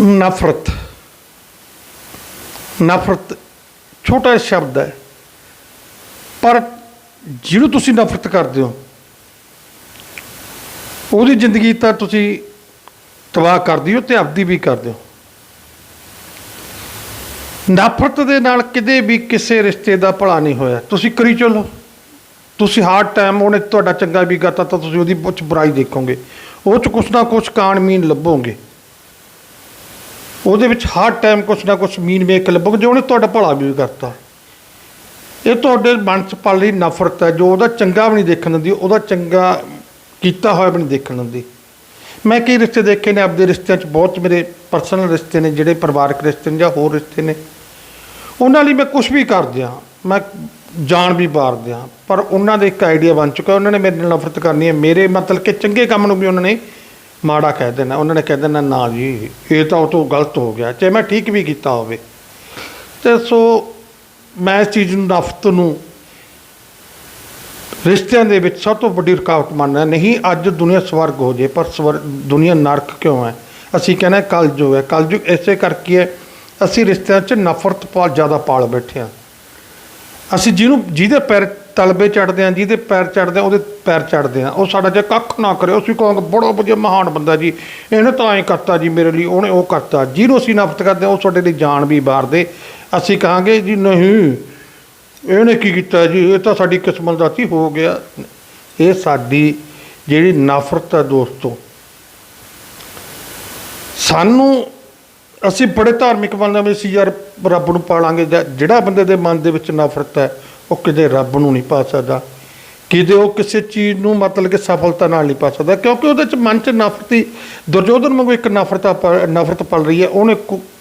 ਨਫ਼ਰਤ। ਨਫ਼ਰਤ ਛੋਟਾ ਸ਼ਬਦ ਹੈ। ਪਰ ਜਿਹਨੂੰ ਤੁਸੀਂ ਨਫ਼ਰਤ ਕਰਦੇ ਹੋ, ਉਹਦੀ ਜ਼ਿੰਦਗੀ ਤਾਂ ਤੁਸੀਂ ਤਬਾਹ ਕਰਦੀ ਹੋ ਤੇ ਆਪਦੀ ਵੀ ਕਰਦੇ ਹੋ। ਨਫ਼ਰਤ ਦੇ ਨਾਲ ਕਿਤੇ ਵੀ ਕਿਸੇ ਰਿਸ਼ਤੇ ਦਾ ਭਲਾ ਨਹੀਂ ਹੋਇਆ। ਤੁਸੀਂ ਕਰੀ ਚੱਲੋ। ਤੁਸੀਂ ਹਾਰਡ ਟਾਈਮ ਉਹਨੇ ਤੁਹਾਡਾ ਚੰਗਾ ਵੀ ਕਰਤਾ ਤਾਂ ਤੁਸੀਂ ਉਹਦੀ ਕੁਛ ਬੁਰਾਈ ਦੇਖੋਗੇ। ਉਹ ਚ ਕੁਛ ਨਾ ਕੁਛ ਕਾਣਮੀਨ ਲੱਭੋਗੇ। ਉਹਦੇ ਵਿੱਚ ਹਰ ਟਾਈਮ ਕੁਛ ਨਾ ਕੁਛ ਮੀਨ ਵੇਖ ਕੇ ਲੱਭੋਗੇ ਜੋ ਉਹਨੇ ਤੁਹਾਡਾ ਭਲਾ ਵੀ ਕਰਤਾ। ਇਹ ਤੁਹਾਡੇ ਮਨ 'ਚ ਪਲ ਰਹੀ ਨਫ਼ਰਤ ਹੈ, ਜੋ ਉਹਦਾ ਚੰਗਾ ਵੀ ਨਹੀਂ ਦੇਖਣ ਦਿੰਦੀ, ਉਹਦਾ ਚੰਗਾ ਕੀਤਾ ਹੋਇਆ ਵੀ ਨਹੀਂ ਦੇਖਣ ਦਿੰਦੀ। ਮੈਂ ਕਈ ਰਿਸ਼ਤੇ ਦੇਖੇ ਨੇ, ਆਪਦੇ ਰਿਸ਼ਤਿਆਂ 'ਚ ਬਹੁਤ ਮੇਰੇ ਪਰਸਨਲ ਰਿਸ਼ਤੇ ਨੇ, ਜਿਹੜੇ ਪਰਿਵਾਰਕ ਰਿਸ਼ਤੇ ਨੇ ਜਾਂ ਹੋਰ ਰਿਸ਼ਤੇ ਨੇ। ਉਹਨਾਂ ਲਈ ਮੈਂ ਕੁਝ ਵੀ ਕਰ ਦਿਆਂ, ਮੈਂ ਜਾਨ ਵੀ ਵਾਰ ਦਿਆਂ, ਪਰ ਉਹਨਾਂ ਦੇ ਇੱਕ ਆਈਡੀਆ ਬਣ ਚੁੱਕਾ, ਉਹਨਾਂ ਨੇ ਮੇਰੇ ਨਾਲ ਨਫ਼ਰਤ ਕਰਨੀ ਹੈ। ਮੇਰੇ ਮਤਲਬ ਕਿ ਚੰਗੇ ਕੰਮ ਨੂੰ ਵੀ ਉਹਨਾਂ ਨੇ ਮਾੜਾ ਕਹਿ ਦੇਣਾ, ਉਹਨਾਂ ਨੇ ਕਹਿ ਦੇਣਾ, ਨਾ ਜੀ, ਇਹ ਤਾਂ ਉਹ ਤੋਂ ਗਲਤ ਹੋ ਗਿਆ, ਚਾਹੇ ਮੈਂ ਠੀਕ ਵੀ ਕੀਤਾ ਹੋਵੇ। ਤੇ ਸੋ ਮੈਂ ਇਸ ਚੀਜ਼ ਨੂੰ, ਨਫ਼ਰਤ ਨੂੰ ਰਿਸ਼ਤਿਆਂ ਦੇ ਵਿੱਚ ਸਭ ਤੋਂ ਵੱਡੀ ਰੁਕਾਵਟ ਮੰਨਦਾ ਨਹੀਂ, ਅੱਜ ਦੁਨੀਆ ਸਵਰਗ ਹੋ ਜੇ, ਪਰ ਸਵਰ, ਦੁਨੀਆ ਨਰਕ ਕਿਉਂ ਹੈ? ਅਸੀਂ ਕਹਿੰਦੇ ਕਲਯੁਗ ਹੈ ਕਲਯੁਗ ਇਸੇ ਕਰਕੇ ਹੈ, ਅਸੀਂ ਰਿਸ਼ਤਿਆਂ 'ਚ ਨਫ਼ਰਤ ਪਾਲ ਜ਼ਿਆਦਾ ਪਾਲ ਬੈਠੇ ਹਾਂ। ਅਸੀਂ ਜਿਹਨੂੰ, ਜਿਹਦੇ ਪੈਰ ਤਲਬੇ ਚੜਦੇ ਆ, ਜਿਹਦੇ ਪੈਰ ਚੜਦੇ ਆ, ਉਹਦੇ ਪੈਰ ਚੜਦੇ ਆ। ਉਹ ਸਾਡਾ ਜੇ ਕੱਖ ਨਾ ਕਰੇ, ਅਸੀਂ ਕਹਾਂਗੇ, ਬੜਾ ਵਧੀਆ, ਮਹਾਨ ਬੰਦਾ ਜੀ। ਇਹਨੇ ਤਾਂ ਐਂ ਕਰਤਾ ਜੀ ਮੇਰੇ ਲਈ, ਉਹਨੇ ਉਹ ਕਰਤਾ। ਜਿਹਨੂੰ ਅਸੀਂ ਨਫ਼ਰਤ ਕਰਦੇ ਆ, ਉਹ ਸਾਡੇ ਲਈ ਜਾਨ ਵੀ ਵਾਰਦੇ। ਅਸੀਂ ਕਹਾਂਗੇ ਜੀ, ਨਹੀਂ, ਇਹਨੇ ਕੀ ਕੀਤਾ ਜੀ? ਇਹ ਤਾਂ ਸਾਡੀ ਕਿਸਮਤ ਦਾ ਸੀ, ਹੋ ਗਿਆ। ਇਹ ਸਾਡੀ ਜਿਹੜੀ ਨਫ਼ਰਤ ਹੈ ਦੋਸਤੋ, ਸਾਨੂੰ ਅਸੀਂ ਬੜੇ ਧਾਰਮਿਕ ਬੰਦੇ ਵੀ ਅਸੀਂ ਯਾਰ, ਰੱਬ ਨੂੰ ਪਾਲਾਂਗੇ। ਜਾਂ, ਜਿਹੜਾ ਬੰਦੇ ਦੇ ਮਨ ਦੇ ਵਿੱਚ ਨਫ਼ਰਤ ਹੈ ਉਹ ਕਿਤੇ ਰੱਬ ਨੂੰ ਨਹੀਂ ਪਾ ਸਕਦਾ। ਕਿਤੇ ਉਹ ਕਿਸੇ ਚੀਜ਼ ਨੂੰ ਮਤਲਬ ਕਿ ਸਫਲਤਾ ਨਾਲ ਨਹੀਂ ਪਾ ਸਕਦਾ, ਕਿਉਂਕਿ ਉਹਦੇ ਚ ਮਨ ਚ ਨਫ਼ਰਤੀ, ਦੁਰਯੋਧਨ ਵਾਂਗੂ ਇੱਕ ਨਫ਼ਰਤਾ ਪ- ਨਫ਼ਰਤ ਪਲ ਰਹੀ ਹੈ, ਉਹਨੇ ਕੁ-